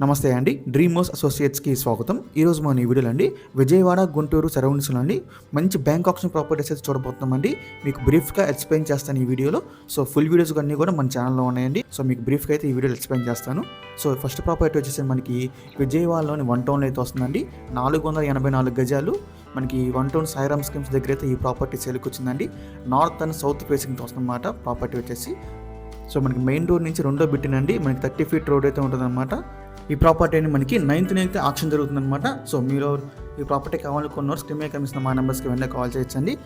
నమస్తే అండి. డ్రీమోస్ అసోసియేట్స్కి స్వాగతం. ఈరోజు మన ఈ వీడియోలో అండి విజయవాడ గుంటూరు సరౌండింగ్స్లో అండి మంచి బ్యాంక్ ఆప్షన్ ప్రాపర్టీస్ అయితే చూడబోతున్నామండి. మీకు బ్రీఫ్గా ఎక్స్ప్లెయిన్ చేస్తాను ఈ వీడియోలో. సో ఫుల్ వీడియోస్ అన్నీ కూడా మన ఛానల్లో ఉన్నాయండి. సో మీకు బ్రీఫ్గా అయితే ఈ వీడియోలో ఎక్స్ప్లెయిన్ చేస్తాను. సో ఫస్ట్ ప్రాపర్టీ వచ్చేసి మనకి విజయవాడలోని వన్ టౌన్లో అయితే వస్తుందండి. నాలుగు వందల ఎనభై నాలుగు గజాలు. మనకి వన్ టౌన్ సాయిరామ్ స్కీమ్స్ దగ్గర అయితే ఈ ప్రాపర్టీ సేల్కి వచ్చిందండి. నార్త్ అండ్ సౌత్ ఫేసింగ్ వస్తుందన్నమాట ప్రాపర్టీ వచ్చేసి. సో మనకి మెయిన్ రోడ్ నుంచి రెండో బిట్టినండి. మనకి థర్టీ ఫీట్ రోడ్ అయితే ఉంటుందన్నమాట. ఈ ప్రాపర్టీ అని మనకి నైన్త్ అయితే ఆప్షన్ జరుగుతుందన్నమాట. సో మీరు ఈ ప్రాపర్టీ కావాలనుకున్నారు స్క్రీన్ మీద మా నెంబర్స్కి వెంటనే కాల్ చేయొచ్చండి.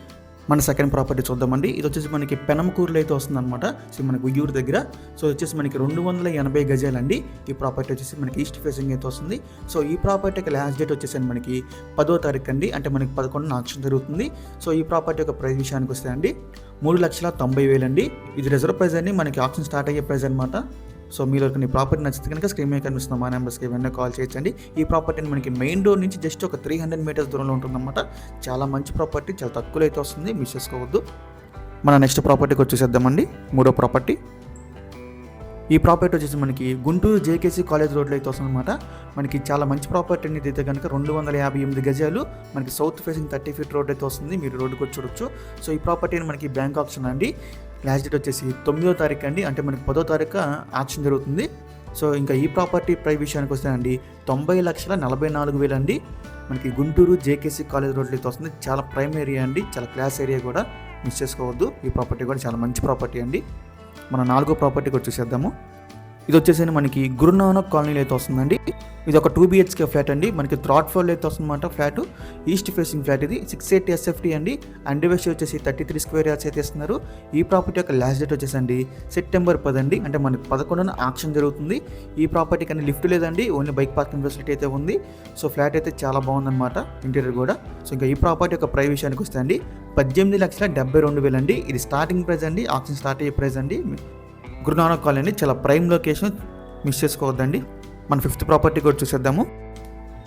మన సెకండ్ ప్రాపర్టీ చూద్దామండి. ఇది వచ్చేసి మనకి పెనమకూరులో అయితే వస్తుందన్నమాట. సో మనకి ఉయ్యూరు దగ్గర. సో వచ్చేసి మనకి రెండు వందల ఎనభై గజాలండి. ఈ ప్రాపర్టీ వచ్చేసి మనకి ఈస్ట్ ఫేసింగ్ అయితే వస్తుంది. సో ఈ ప్రాపర్టీకి లాస్ట్ డేట్ వచ్చేసి మనకి పదో తారీఖు అండి. అంటే మనకి పదకొండున ఆక్షన్ జరుగుతుంది. సో ఈ ప్రాపర్టీ యొక్క ప్రైస్ విషయానికి వస్తే అండి మూడు లక్షల తొంభై వేలండి. ఇది రిజర్వ్ ప్రైస్ అండి. మనకి ఆప్షన్ స్టార్ట్ అయ్యే ప్రైస్ అనమాట సో మీరు కొన్ని ప్రాపర్టీ నచ్చితే కనుక స్క్రీన్ మీద కనిపిస్తున్న మా నెంబర్స్కి వెంటనే కాల్ చేయొచ్చండి ఈ ప్రాపర్టీని మనకి మెయిన్ డోర్ నుంచి జస్ట్ ఒక త్రీ హండ్రెడ్ మీటర్స్ దూరంలో ఉంటుందన్నమాట. చాలా మంచి ప్రాపర్టీ చాలా తక్కువలో అయితే వస్తుంది. మిస్ చేసుకోవద్దు. మన నెక్స్ట్ ప్రాపర్టీకి వచ్చేసేద్దామండి. మూడో ప్రాపర్టీ ఈ ప్రాపర్టీ వచ్చేసి మనకి గుంటూరు జేకేసీ కాలేజ్ రోడ్లో అయితే వస్తుందన్నమాట. మనకి చాలా మంచి ప్రాపర్టీ అనేది అయితే కనుక రెండు వందల యాభై ఎనిమిది గజాలు మనకి south facing thirty feet road అయితే వస్తుంది. మీరు రోడ్డుకి వచ్చి చూడొచ్చు. సో ఈ ప్రాపర్టీని మనకి బ్యాంక్ ఆప్షన్ అండి. లాస్ట్ డేట్ వచ్చేసి తొమ్మిదో తారీఖు అండి. అంటే మనకి పదో తారీఖు యాక్షన్ జరుగుతుంది. సో ఇంకా ఈ ప్రాపర్టీ ప్రై విషయానికి వస్తే అండి తొంభై లక్షల నలభై నాలుగు వేలు అండి. మనకి గుంటూరు జేకేసీ కాలేజ్ రోడ్లో వస్తుంది. చాలా ప్రైమ్ ఏరియా అండి. చాలా క్లాస్ ఏరియా కూడా మిస్ చేసుకోవద్దు. ఈ ప్రాపర్టీ కూడా చాలా మంచి ప్రాపర్టీ అండి. మన నాలుగో ప్రాపర్టీకి వచ్చేసేద్దాము ఇది వచ్చేసి మనకి గురునానక్ కాలనీలో అయితే వస్తుందండి. ఇది ఒక టూ బిహెచ్కే ఫ్లాట్ అండి. మనకి థ్రాట్ ఫ్లోర్లో అయితే వస్తుందన్నమాట ఫ్లాట్. ఈస్ట్ ఫేసింగ్ ఫ్లాట్ ఇది. సిక్స్ ఎయిట్ ఎస్ఎఫ్టీ అండి. అండ్ వేస్ట్ వచ్చేసి థర్టీ త్రీ స్క్వేర్ యార్డ్స్ అయితే ఇస్తున్నారు. ఈ ప్రాపర్టీ యొక్క లాస్ట్ డేట్ వచ్చేసండి సెప్టెంబర్ పదండి అంటే మనకి పదకొండున ఆక్షన్ జరుగుతుంది. ఈ ప్రాపర్టీ కానీ లిఫ్ట్ లేదండి. ఓన్లీ బైక్ పార్కింగ్ ఫెసిలిటీ అయితే ఉంది. సో ఫ్లాట్ అయితే చాలా బాగుందన్నమాట ఇంటీరియర్ కూడా. సో ఇంకా ఈ ప్రాపర్టీ యొక్క ప్రైస్ విషయానికి వస్తే అండి పద్దెనిమిది లక్షల డెబ్బై రెండు వేలు అండి. ఇది స్టార్టింగ్ ప్రైస్ అండి. ఆక్షన్ స్టార్ట్ అయ్యే ప్రైస్ అండి. గురునానక్ కాలనీ చాలా ప్రైమ్ లొకేషన్ మిస్ చేసుకోవద్దండి. మన ఫిఫ్త్ ప్రాపర్టీ కూడా చూసేద్దాము.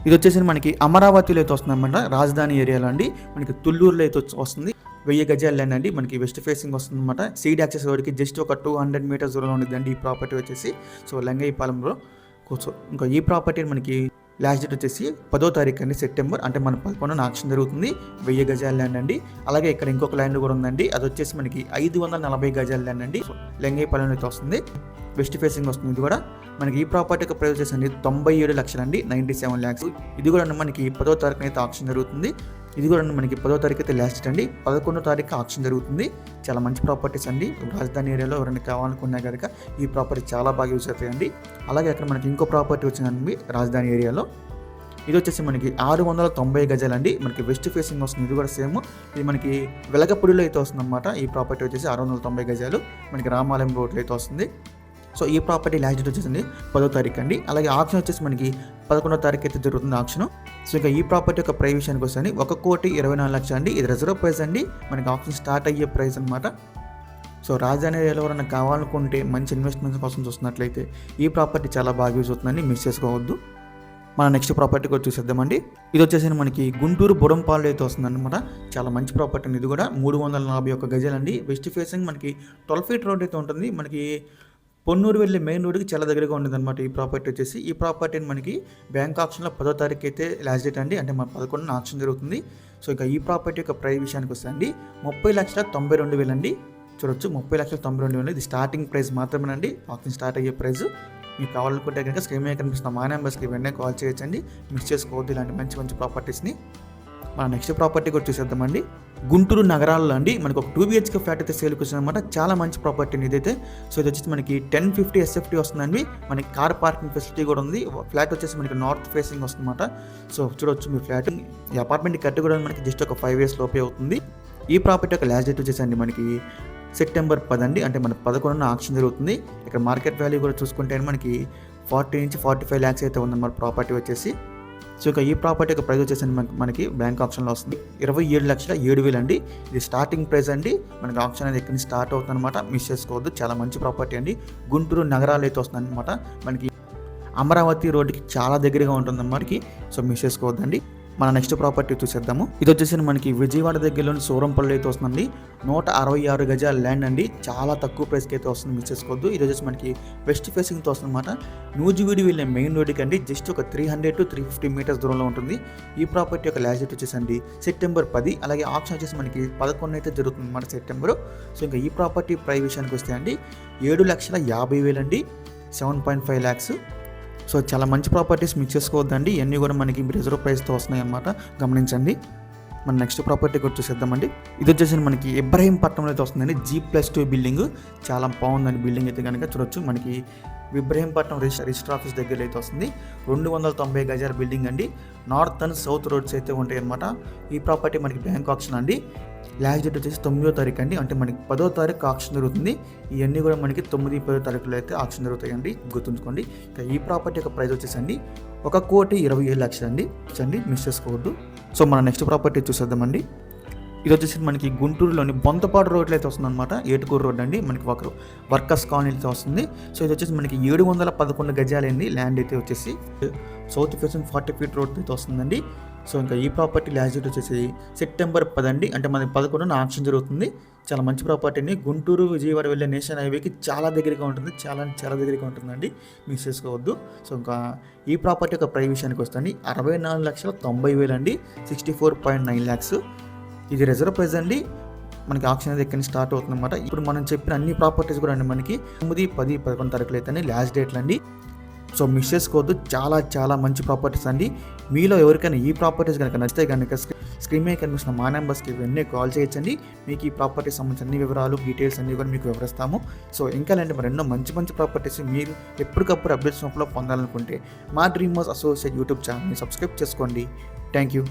ఇది వచ్చేసి మనకి అమరావతిలో అయితే వస్తుందన్నమాట రాజధాని ఏరియాలో అండి. మనకి తుళ్ళూరులో అయితే వచ్చి- వస్తుంది. వెయ్యి గజాలు ల్యాండ్ అండి. మనకి వెస్ట్ ఫేసింగ్ వస్తుందన్నమాట సీడ్ యాక్సెస్ వరకు జస్ట్ ఒక టూ హండ్రెడ్ మీటర్స్ దూరంలో ఉంటుందండి ఈ ప్రాపర్టీ వచ్చేసి. సో లంగయ్యపాలెంలో కూర్చో. ఇంకా ఈ ప్రాపర్టీ మనకి లాస్ట్ డేట్ వచ్చేసి పదో తారీఖు అండి సెప్టెంబర్. అంటే మన పదకొండున ఆక్షన్ జరుగుతుంది. వెయ్యి గజాల ల్యాండ్ అండి. అలాగే ఇక్కడ ఇంకొక ల్యాండ్ కూడా ఉందండి. అది వచ్చేసి మనకి ఐదు వందల నలభై గజాల ల్యాండ్ అండి. లెంగైపాలెం అయితే వస్తుంది. వెస్ట్ ఫేసింగ్ వస్తుంది ఇది కూడా. మనకి ఈ ప్రాపర్టీ యొక్క ప్రైస్ వచ్చేసి తొంభై ఏడు లక్షలండి నైంటీ సెవెన్ ల్యాక్స్. ఇది కూడా మనకి పదో తారీఖున అయితే ఆక్షన్ జరుగుతుంది. ఇది కూడా మనకి పదో తారీఖు అయితే లాస్ట్ అండి. పదకొండో తారీఖు ఆప్షన్ జరుగుతుంది. చాలా మంచి ప్రాపర్టీస్ అండి. రాజధాని ఏరియాలో ఎవరైనా కావాలనుకున్నా కనుక ఈ ప్రాపర్టీ చాలా బాగా యూజ్ అవుతాయండి. అలాగే అక్కడ మనకి ఇంకో ప్రాపర్టీ వచ్చిందండి రాజధాని ఏరియాలో. ఇది వచ్చేసి మనకి ఆరు వందల తొంభై గజాలండి. మనకి వెస్ట్ ఫేసింగ్ వస్తుంది. ఇది కూడా సేమ్ ఇది మనకి వెలగపూడిలో అయితే వస్తుందన్నమాట. ఈ ప్రాపర్టీ వచ్చేసి ఆరు వందల తొంభై గజాలు. మనకి రామాలయం రోడ్లో అయితే వస్తుంది. సో ఈ ప్రాపర్టీ లాస్ట్ డేట్ వచ్చేసింది పదో తారీఖు అండి. అలాగే ఆప్షన్ వచ్చేసి మనకి పదకొండో తారీఖు అయితే జరుగుతుంది ఆప్షన్. సో ఇంకా ఈ ప్రాపర్టీ యొక్క ప్రైస్ విషయానికి అండి ఒక కోటి ఇరవై నాలుగు లక్షలు అండి. ఇది రిజర్వ్ ప్రైస్ అండి. మనకి ఆప్షన్ స్టార్ట్ అయ్యే ప్రైస్ అనమాట సో రాజధాని ఎవరైనా కావాలనుకుంటే మంచి ఇన్వెస్ట్మెంట్స్ కోసం చూస్తున్నట్లయితే ఈ ప్రాపర్టీ చాలా బాగా యూజ్ అవుతుందని మిస్ చేసుకోవద్దు. మన నెక్స్ట్ ప్రాపర్టీ కూడా చూసేద్దామండి ఇది వచ్చేసి మనకి గుంటూరు బుడంపాలు అయితే వస్తుందన్నమాట. చాలా మంచి ప్రాపర్టీ అండి. ఇది కూడా మూడు వందల నలభై ఒక్క గజాలండి. వెస్ట్ ఫేసింగ్ మనకి ట్వెల్వ్ ఫీట్ రోడ్ అయితే ఉంటుంది. మనకి పొన్నూరు వెళ్ళే మెయిన్ రోడ్కి చాలా దగ్గరగా ఉంటుంది అనమాట ఈ ప్రాపర్టీ వచ్చేసి. ఈ ప్రాపర్టీని మనకి బ్యాంక్ ఆప్షన్లో పదో తారీఖు అయితే లాస్ట్ డేట్ అండి. అంటే మన పదకొండున ఆప్షన్ జరుగుతుంది. సో ఇక ఈ ప్రాపర్టీ యొక్క ప్రైస్ విషయానికి వస్తే అండి ముప్పై లక్షల తొంభై రెండు వేలు అండి. చూడొచ్చు ముప్పై లక్షల తొంభై రెండు వేలు ఇది స్టార్టింగ్ ప్రైస్ మాత్రమేనండి. ఆప్షన్ స్టార్ట్ అయ్యే ప్రైస్ మీకు కావాలనుకుంటే కనుక స్క్రీన్ మీద కనిపిస్తున్న మా నెంబర్స్కి వెంటనే కాల్ చేయొచ్చండి. మిస్ చేసుకోవద్దు ఇలాంటి మంచి మంచి ప్రాపర్టీస్ని మన నెక్స్ట్ ప్రాపర్టీ కూడా చూసేద్దామండి. గుంటూరు నగరాల్లో అండి మనకు ఒక టూ బిహెచ్కే ఫ్లాట్ అయితే సేల్కి వచ్చిందన్నమాట. చాలా మంచి ప్రాపర్టీ ఇదైతే. సో ఇది వచ్చేసి మనకి టెన్ ఫిఫ్టీ ఎస్ఎఫ్టీ వస్తుందండి. మనకి కార్ పార్కింగ్ ఫెసిలిటీ కూడా ఉంది. ఫ్లాట్ వచ్చేసి మనకి నార్త్ ఫేసింగ్ వస్తుందన్నమాట. సో చూడొచ్చు మీ ఫ్లాట్ ఈ అపార్ట్మెంట్ కట్టి కూడా మనకి జస్ట్ ఒక ఫైవ్ ఇయర్స్ లోపే అవుతుంది. ఈ ప్రాపర్టీ యొక్క లాస్ట్ డేట్ వచ్చేసండి మనకి సెప్టెంబర్ పదండి. అంటే మన పదకొండున ఆక్షన్ జరుగుతుంది. ఇక్కడ మార్కెట్ వాల్యూ కూడా చూసుకుంటే మనకి ఫార్టీ నుంచి ఫార్టీ ఫైవ్ ల్యాక్స్ అయితే ఉందన్నమాట ప్రాపర్టీ వచ్చేసి. సో ఇక ఈ ప్రాపర్టీ యొక్క ప్రైస్ వచ్చేసి మనకి మనకి బ్యాంక్ ఆప్షన్లో వస్తుంది. ఇరవై ఏడు లక్షల ఏడు వేలు అండి. ఇది స్టార్టింగ్ ప్రైస్ అండి. మనకి ఆప్షన్ అనేది ఎక్కడి నుంచి స్టార్ట్ అవుతుంది అనమాట మిస్ చేసుకోవద్దు. చాలా మంచి ప్రాపర్టీ అండి. గుంటూరు నగరాలు అయితే వస్తుంది అనమాట మనకి అమరావతి రోడ్డుకి చాలా దగ్గరగా ఉంటుంది మనకి. సో మిస్ చేసుకోవద్దండి. మన నెక్స్ట్ ప్రాపర్టీ చూసేద్దాము. ఇది వచ్చేసి మనకి విజయవాడ దగ్గరలోని సూరంపల్లి అయితే వస్తుందండి. నూట అరవై ఆరు గజాల ల్యాండ్ అండి. చాలా తక్కువ ప్రైస్కి అయితే వస్తుంది మిస్ చేసుకోవద్దు. ఇది వచ్చేసి మనకి వెస్ట్ ఫేసింగ్తో వస్తుంది అనమాట నూజివీడి వెళ్ళే మెయిన్ రోడ్డుకి అండి జస్ట్ ఒక three hundred to three fifty metres దూరంలో ఉంటుంది. ఈ ప్రాపర్టీ యొక్క లాస్ట్ డేట్ వచ్చేసండి సెప్టెంబర్ పది అలాగే ఆప్షన్ వచ్చేసి మనకి పదకొండు అయితే జరుగుతుంది అనమాట సెప్టెంబర్ సో ఇంకా ఈ ప్రాపర్టీ ప్రైస్ విషయానికి వస్తే అండి ఏడు లక్షల యాభై వేలండి. Seven point five lakhs so చాలా మంచి ప్రాపర్టీస్ మిక్స్ చేసుకోవద్దండి. ఇవన్నీ కూడా మనకి రిజర్వ్ ప్రైస్తో వస్తున్నాయి అన్నమాట గమనించండి. మన నెక్స్ట్ ప్రాపర్టీ కూడా చూసేద్దామండి. ఇది వచ్చేసి మనకి ఇబ్రహీంపట్నంలో అయితే వస్తుందండి. G plus two building. చాలా బాగుందండి బిల్డింగ్ అయితే కనుక చూడొచ్చు. మనకి ఇబ్రహీంపట్నం రిజిస్టర్ రిజిస్టర్ ఆఫీస్ దగ్గర అయితే వస్తుంది. రెండు వందల తొంభై గజాల బిల్డింగ్ అండి. నార్త్ అండ్ సౌత్ రోడ్స్ అయితే ఉంటాయి అనమాట ఈ ప్రాపర్టీ మనకి బ్యాంక్ ఆప్షన్ అండి. లాస్ట్ డేట్ వచ్చేసి తొమ్మిదో తారీఖు అండి. అంటే మనకి పదో తారీఖు ఆప్షన్ జరుగుతుంది. ఇవన్నీ కూడా మనకి తొమ్మిది పదో తారీఖులో అయితే ఆప్షన్ జరుగుతాయండి. గుర్తుంచుకోండి. ఇక ఈ ప్రాపర్టీ యొక్క ప్రైస్ వచ్చేసండి ఒక కోటి ఇరవై ఏడు లక్షలు అండి చండి మిస్ చేసుకోవద్దు సో మన నెక్స్ట్ ప్రాపర్టీ చూసేద్దామండి. ఇది వచ్చేసి మనకి గుంటూరులోని బొంతపాడు రోడ్లో అయితే వస్తుందన్నమాట. ఏటుకూరు రోడ్ అండి మనకి ఒక వర్కర్స్ కాలనీ అయితే వస్తుంది. సో ఇది వచ్చేసి మనకి ఏడు వందల పదకొండు గజాలండి ల్యాండ్ అయితే వచ్చేసి. South facing forty feet road అయితే వస్తుందండి. సో ఇంకా ఈ ప్రాపర్టీ లాజిట్ వచ్చేసి సెప్టెంబర్ పదండి. అంటే మనకి పదకొండున ఆప్షన్ జరుగుతుంది. చాలా మంచి ప్రాపర్టీని గుంటూరు విజయవాడ వెళ్ళే నేషనల్ హైవేకి చాలా దగ్గరగా ఉంటుంది. చాలా చాలా దగ్గరగా ఉంటుందండి. మిస్ చేసుకోవద్దు. సో ఇంకా ఈ ప్రాపర్టీ యొక్క ప్రైస్ విషయానికి వస్తుంది అరవై నాలుగు లక్షల తొంభై వేలు అండి. Sixty four point nine lakhs. ఇది రిజర్వ్ ప్రైస్ అండి. మనకి ఆప్షన్ అనేది ఎక్కడి స్టార్ట్ అవుతుంది అనమాట ఇప్పుడు మనం చెప్పిన అన్ని ప్రాపర్టీస్ కూడా అండి మనకి. తొమ్మిది పది పదకొండు తారీఖులు అయితే లాస్ట్ డేట్లు అండి. సో మిస్ చేసుకోవద్దు. చాలా చాలా మంచి ప్రాపర్టీస్ అండి. మీలో ఎవరికైనా ఈ ప్రాపర్టీస్ కనుక నచ్చితే కనుక స్క్రీన్ మీద కనిపిస్తున్న మా నెంబర్స్కి ఇవన్నీ కాల్ చేయొచ్చండి. మీకు ఈ ప్రాపర్టీస్ సంబంధించిన అన్ని వివరాలు డీటెయిల్స్ అన్ని కూడా మీకు వివరిస్తాము. సో ఇంకా లేదంటే మరి ఎన్నో మంచి మంచి ప్రాపర్టీస్ మీరు ఎప్పటికప్పుడు అప్డేట్స్ రూపంలో పొందాలనుకుంటే మా డ్రీమ్ హౌస్ అసోసియేట్ యూట్యూబ్ ఛానల్ని సబ్స్క్రైబ్ చేసుకోండి. Thank you